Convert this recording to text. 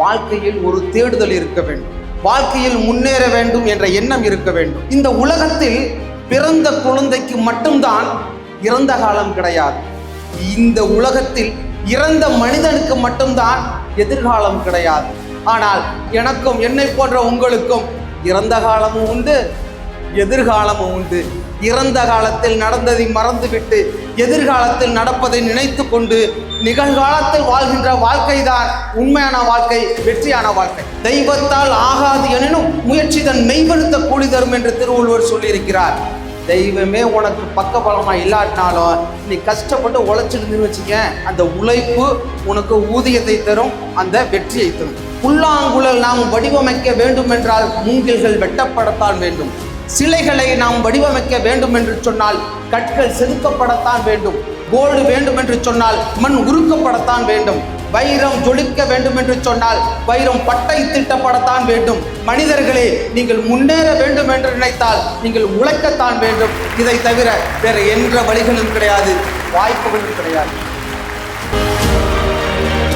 வாழ்க்கையில் ஒரு தேடுதல் இருக்க வேண்டும். வாழ்க்கையில் முன்னேற வேண்டும் என்ற எண்ணம் இருக்க வேண்டும். இந்த உலகத்தில் பிறந்த குழந்தைக்கு மட்டும்தான் இறந்த காலம் கிடையாது. இந்த உலகத்தில் இறந்த மனிதனுக்கு மட்டும்தான் எதிர்காலம் கிடையாது. ஆனால் எனக்கும் என்னை போன்ற உங்களுக்கும் இறந்த காலமும் உண்டு. எதிர்காலமும் உண்டு. இறந்த காலத்தில் நடந்ததை மறந்துவிட்டு எதிர்காலத்தில் நடப்பதை நினைத்து கொண்டு நிகழ்காலத்தில் வாழ்கின்ற வாழ்க்கை தான் உண்மையான வாழ்க்கை வெற்றியான வாழ்க்கை. தெய்வத்தால் ஆகாது எனினும் முயற்சி தன் மெய்வழுத்த கூலி தரும் என்று திருவள்ளுவர் சொல்லியிருக்கிறார். தெய்வமே உனக்கு பக்கபலமா இல்லாட்டினாலும் நீ கஷ்டப்பட்டு உழைச்சிருந்து வச்சுக்க அந்த உழைப்பு உனக்கு ஊதியத்தை தரும் அந்த வெற்றியை தரும். புல்லாங்குழல் நாம் வடிவமைக்க வேண்டும் என்றால் மூங்கில்கள் வெட்டப்படத்தான் வேண்டும். சிலைகளை நாம் வடிவமைக்க வேண்டும் என்று சொன்னால் கற்கள் செதுக்கப்படத்தான் வேண்டும். கோல்டு வேண்டும் என்று சொன்னால் மண் உருக்கப்படத்தான் வேண்டும். வைரம் ஜொலிக்க வேண்டும் என்று சொன்னால் வைரம் பட்டை திட்டப்படத்தான் வேண்டும். மனிதர்களே நீங்கள் முன்னேற வேண்டும் என்று நினைத்தால் நீங்கள் உழைக்கத்தான் வேண்டும். இதை தவிர வேற என்ற வழிகளும் கிடையாது. வாய்ப்புகளும் கிடையாது.